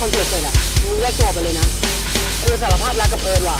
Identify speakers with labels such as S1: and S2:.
S1: คอนเสิร์ตเสร็จอะมึงแยกตัวไปเลยนะเออสารภาพรักกับเอิร์นว่ะ